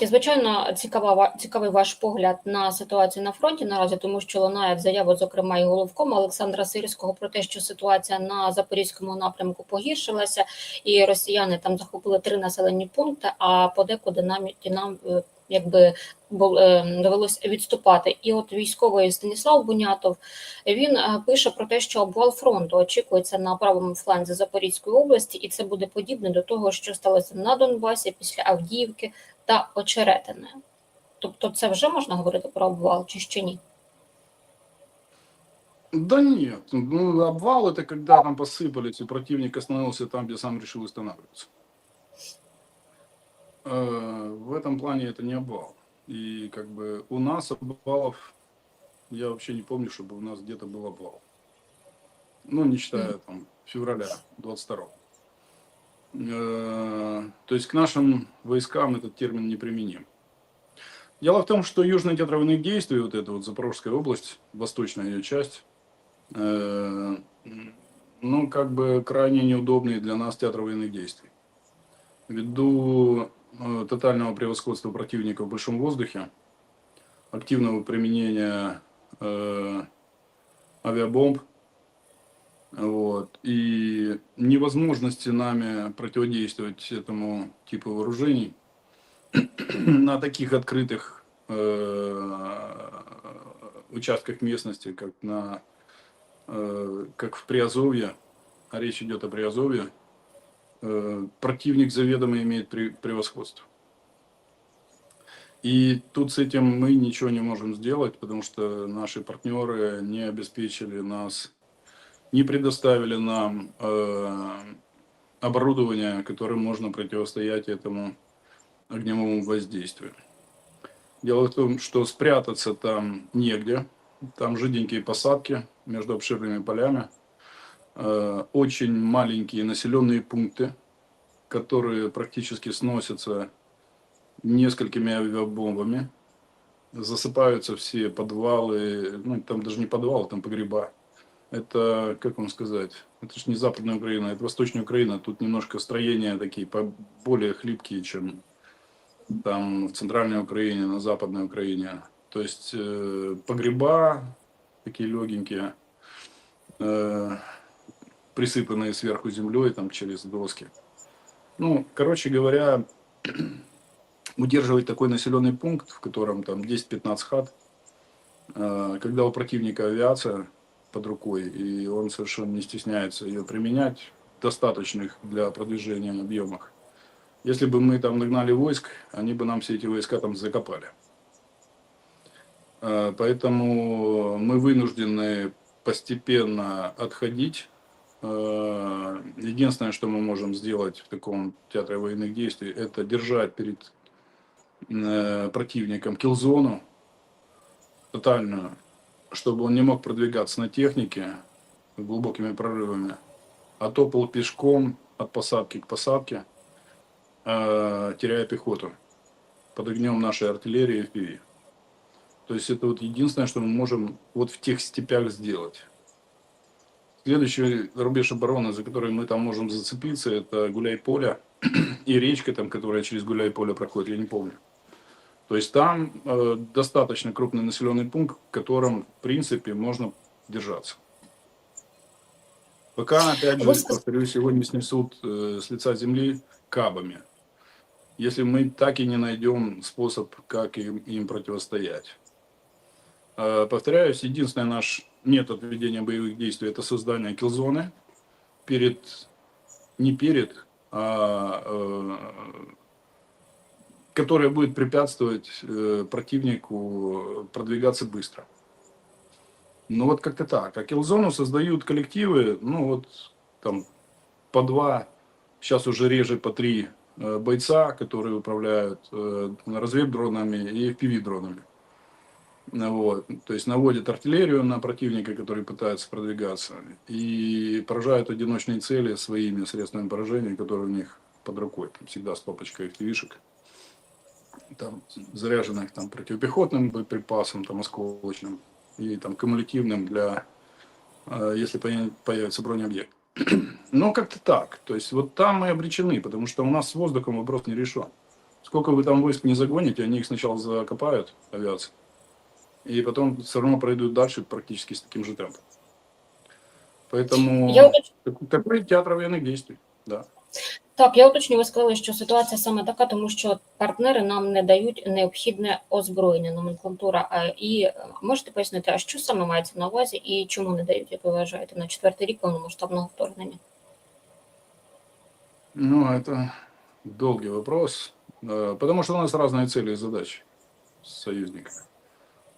Арті, звичайно, цікава цікавий ваш погляд на ситуацію на фронті наразі, тому що лунає заява, зокрема, і головкома Олександра Сирського про те, що ситуація на запорізькому напрямку погіршилася, і росіяни там захопили три населені пункти. А подекуди нам нам е, якби е, довелося відступати. І от військовий Станіслав Бунятов він е, пише про те, що обвал фронту очікується на правому фланзі Запорізької області, і це буде подібне до того, що сталося на Донбасі після Авдіївки та Очеретини. Тобто, це вже можна говорити про обвал чи ще ні? Да нет, ну обвал это когда там посыпались, и противник остановился там, где сам решил останавливаться. Э, В этом плане это не обвал. И как бы у нас обвалов, я вообще не помню, чтобы у нас где-то был обвал. Ну, не считая там февраля 22 Э, То есть к нашим войскам этот термин не применим. Дело в том, что южный театр военных действий, вот эта вот Запорожская область, восточная ее часть, э, ну, как бы крайне неудобный для нас театр военных действий. Ввиду э, тотального превосходства противника в большом воздухе, активного применения э, авиабомб, вот, и невозможности нами противодействовать этому типу вооружений на таких открытых э, участках местности, как на э, как в Приазовье, а речь идет о Приазовье, э, противник заведомо имеет пре- превосходство. И тут с этим мы ничего не можем сделать, потому что наши партнеры не обеспечили нас, не предоставили нам э, оборудование, которым можно противостоять этому огневому воздействию. Дело в том, что спрятаться там негде, там жиденькие посадки между обширными полями, э, очень маленькие населенные пункты, которые практически сносятся несколькими авиабомбами, засыпаются все подвалы, ну там даже не подвалы, там погреба. Это, как вам сказать, это же не западная Украина, это восточная Украина, тут немножко строения такие более хлипкие, чем там в центральной Украине, на западной Украине. То есть э, погреба такие легенькие, э, присыпанные сверху землей там через доски. Ну, короче говоря, удерживать такой населенный пункт, в котором там 10-15 хат, э, когда у противника авиация под рукой, и он совершенно не стесняется ее применять достаточных для продвижения объемах. Если бы мы там нагнали войск, они бы нам все эти войска там закопали. Э, Поэтому мы вынуждены постепенно отходить. Э, Единственное, что мы можем сделать в таком театре военных действий, это держать перед э, противником килзону тотальную, чтобы он не мог продвигаться на технике глубокими прорывами, а топал пешком от посадки к посадке, э, теряя пехоту под огнем нашей артиллерии и FPV. То есть это вот единственное, что мы можем вот в тех степях сделать. Следующий рубеж обороны, за который мы там можем зацепиться, это Гуляй-Поле и речка, там, которая через Гуляй-Поле проходит, я не помню. То есть там э, достаточно крупный населенный пункт, в котором, в принципе, можно держаться. Пока, опять же, Вы сказ- повторюсь, его не снесут э, с лица земли кабами. Если мы так и не найдем способ, как им, им противостоять. Э, Повторяюсь, единственный наш метод ведения боевых действий – это создание килзоны перед, не перед, а э, которая будет препятствовать э, противнику продвигаться быстро. Ну вот как-то так. А киллзону создают коллективы, ну вот там по два, сейчас уже реже по три э, бойца, которые управляют э, разведдронами и FPV-дронами. Вот. То есть наводят артиллерию на противника, который пытается продвигаться, и поражают одиночные цели своими средствами поражения, которые у них под рукой. Там всегда с папочкой FPV-шек там, заряженных там, противопехотным боеприпасом, там, осколочным и там, кумулятивным для, э, если поя- появится бронеобъект. Но как-то так. То есть вот там мы обречены, потому что у нас с воздухом вопрос не решен. Сколько вы там войск не загоните, они их сначала закопают, авиацию, и потом все равно пройдут дальше практически с таким же темпом. Поэтому Я такой театр военных действий, да. Так, я уточню, ви сказали, що ситуація саме така, тому що партнери нам не дають необхідне озброєння, номенклатура. А, І е, можете пояснити, а що саме мається на увазі і чому не дають, як ви вважаєте, на четвертий рік повномасштабного вторгнення? Ну, это долгий вопрос, э, потому что у нас разные цели и задачи с союзниками.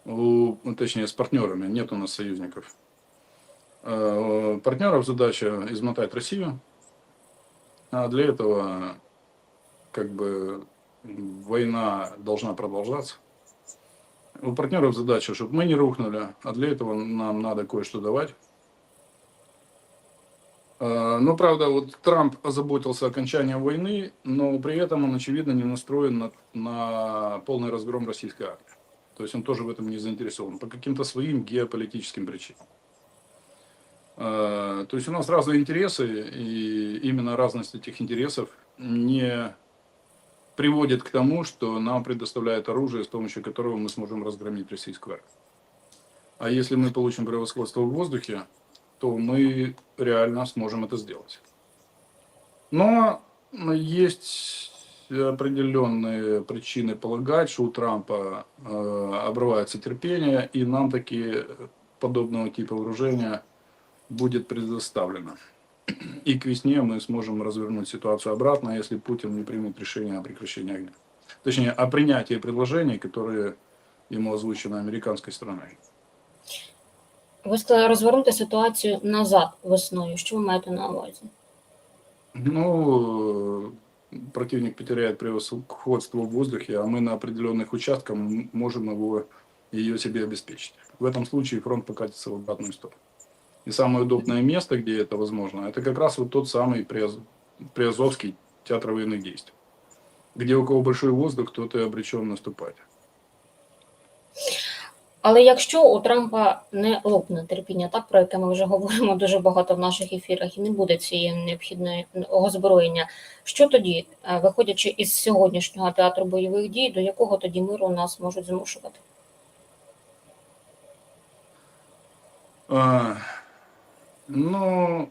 У, ну, точнее, с партнерами. Нет у нас союзников. Э, У партнеров задача измотать Россию, а для этого как бы война должна продолжаться. У партнеров задача, чтобы мы не рухнули, а для этого нам надо кое-что давать. Э, Ну, правда, вот Трамп озаботился окончанием войны, но при этом он, очевидно, не настроен на, на полный разгром российской армии. То есть он тоже в этом не заинтересован по каким-то своим геополитическим причинам. Э, То есть у нас разные интересы, и именно разность этих интересов не приводит к тому, что нам предоставляют оружие, с помощью которого мы сможем разгромить российскую армию. А если мы получим превосходство в воздухе, то мы реально сможем это сделать. Но есть определенные причины полагать, что у Трампа э, обрывается терпение, и нам такие подобного типа вооружения будет предоставлено. И к весне мы сможем развернуть ситуацию обратно, если Путин не примет решение о прекращении огня. Точнее, о принятии предложений, которые ему озвучены американской стороной. Ви сказали розвернути ситуацію назад весною. Що ви маєте на увазі? Ну, э, противник потеряет превосходство в воздухе, а мы на определенных участках м- можем его, ее себе обеспечить. В этом случае фронт покатится в обратную сторону. И самое удобное место, где это возможно, это как раз вот тот самый Приаз- Приазовский театр военных действий. Где у кого большой воздух, тот и обречен наступать. Але якщо у Трампа не лопне терпіння, так про яке ми вже говоримо дуже багато в наших ефірах, і не буде цієї необхідної озброєння, що тоді, е, виходячи із сьогоднішнього театру бойових дій, до якого тоді миру нас можуть змушувати? А, Ну,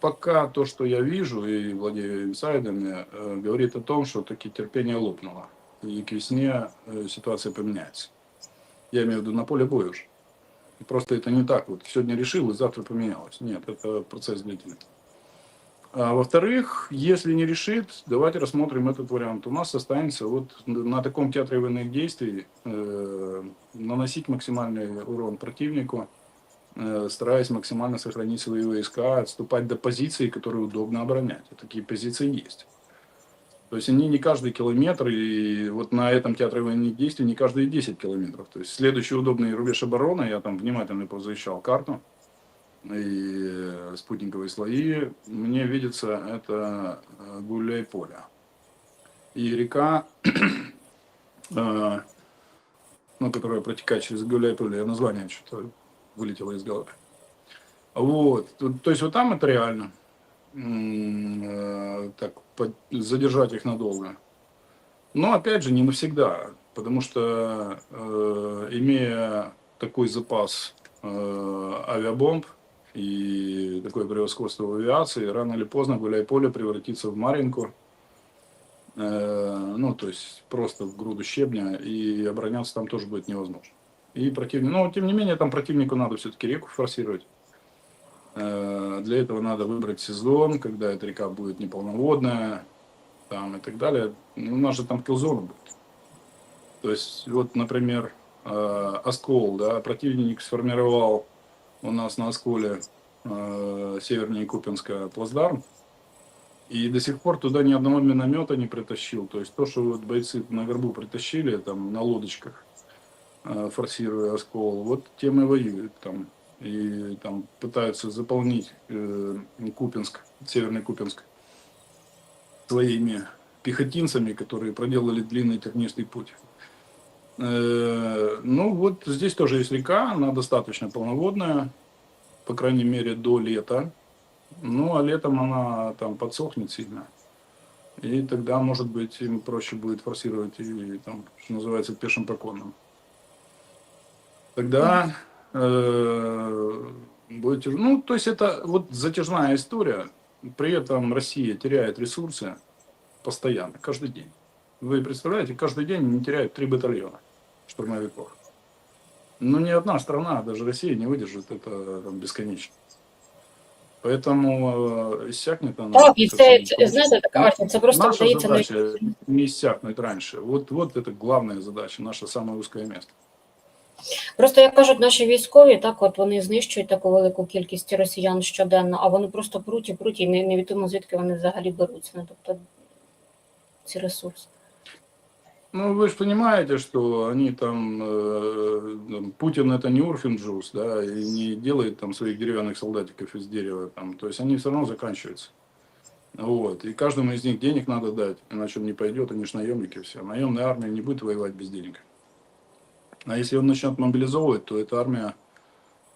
пока то, что я вижу и владею инсайдами, э, говорит о том, что таки терпение лопнуло. И к весне э, ситуация поменяется. Я имею в виду на поле боя уже. И Просто это не так. Вот сегодня решил, и завтра поменялось. Нет, это процесс длительный. А во-вторых, если не решит, давайте рассмотрим этот вариант. У нас останется вот на таком театре военных действий э, наносить максимальный урон противнику, стараясь максимально сохранить свои войска, отступать до позиций, которые удобно оборонять. Такие позиции есть. То есть они не каждый километр, и вот на этом театре военных действий не каждые 10 километров. То есть следующий удобный рубеж обороны, я там внимательно позащищал карту и э, спутниковые слои, мне видится это э, Гуляй-Поле. И река, э, ну, которая протекает через Гуляй-Поле, название что-то вылетело из головы. Вот, то, есть вот там это реально. Э, так, задержать их надолго. Но опять же, не навсегда, потому что э, имея такой запас э, авиабомб и такое превосходство в авиации, рано или поздно Гуляй-Поле превратится в Маринку, ну, то есть просто в груду щебня, и обороняться там тоже будет невозможно. И противник, но тем не менее, там противнику надо все-таки реку форсировать. Э, Для этого надо выбрать сезон, когда эта река будет неполноводная, там и так далее. Ну, У нас же там килзона будет. То есть, вот, например, э, Оскол, да, противник сформировал у нас на Осколе э, севернее Купинска плацдарм, и до сих пор туда ни одного миномета не притащил. То есть то, что вот бойцы на горбу притащили, там на лодочках, форсируя оскол, вот тем и воюют там. И там пытаются заполнить э, Купинск, Северный Купинск, своими пехотинцами, которые проделали длинный тернистый путь. Э, ну вот здесь тоже есть река, она достаточно полноводная, по крайней мере до лета. Ну, а летом она там подсохнет сильно. И тогда, может быть, им проще будет форсировать и, там, что называется, пешим поконом Тогда э, будет тяж- Ну, то есть это вот затяжная история. При этом Россия теряет ресурсы постоянно, каждый день. Вы представляете, каждый день они теряют три батальона штурмовиков. Но ни одна страна, даже Россия, не выдержит это там, бесконечно. Поэтому э, иссякнет она. Так, і це, совсем це знаєте, така Артем, це просто Наша вдається на задача не иссякнуть раньше. Вот, вот это главная задача, наше самое узкое место. Просто як кажуть наші військові, так от вони знищують таку велику кількість росіян щоденно, а вони просто пруть і пруть, і не- невідомо звідки вони взагалі беруться. Ну тобто ці ресурси. Ну, вы же понимаете, что они там, э, там, Путин это не Урфинджус, да, и не делает там своих деревянных солдатиков из дерева, там, то есть они все равно заканчиваются. Вот, и каждому из них денег надо дать, иначе он не пойдет, они же наемники все. Наемная армия не будет воевать без денег. А если он начнет мобилизовывать, то эта армия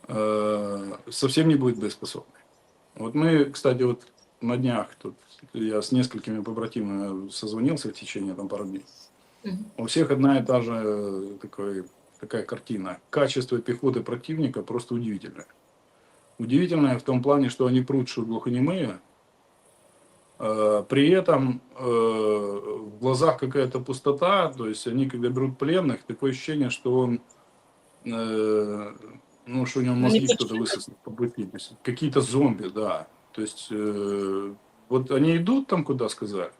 э, совсем не будет боеспособной. Вот мы, кстати, вот на днях тут я с несколькими побратимами созвонился в течение там пару дней. У всех одна и та же э, такой, такая картина. Качество пехоты противника просто удивительное. Удивительное в том плане, что они прут, что глухонемые, э, при этом э, глазах какая-то пустота, то есть они, когда берут пленных, такое ощущение, что он, э, ну, что у него Они мозги кто-то высосал по пути. Какие-то зомби, да. То есть э, вот они идут там, куда сказать,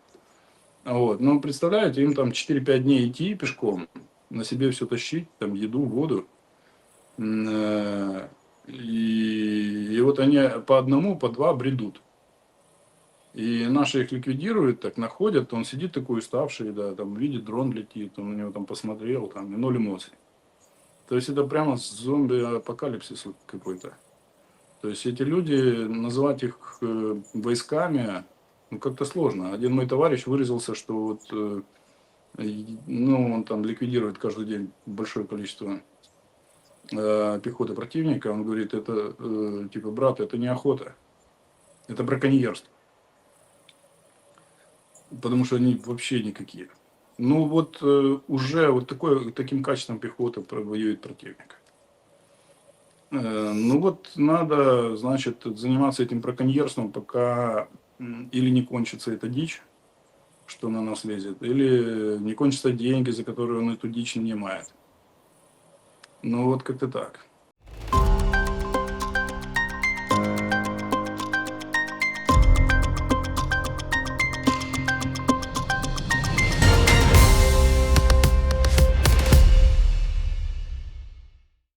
вот. Но представляете, им там 4-5 дней идти пешком, на себе все тащить, там еду, воду. Э, И, и вот они по одному, по два бредут. И наши их ликвидируют, так находят, он сидит такой уставший, да, там видит, дрон летит, он на него там посмотрел, там, и ноль эмоций. То есть это прямо зомби-апокалипсис какой-то. То есть эти люди, называть их э, войсками, ну, как-то сложно. Один мой товарищ выразился, что вот, э, ну, он там ликвидирует каждый день большое количество э, пехоты противника. Он говорит, это, э, типа, брат, это не охота, это браконьерство. Потому что они вообще никакие. Ну, вот э, уже вот такой, таким качеством пехоты про- воюет противник. Э, Ну вот надо, значит, заниматься этим браконьерством, пока или не кончится эта дичь, что на нас лезет, или не кончатся деньги, за которые он эту дичь нанимает. Ну вот как-то так.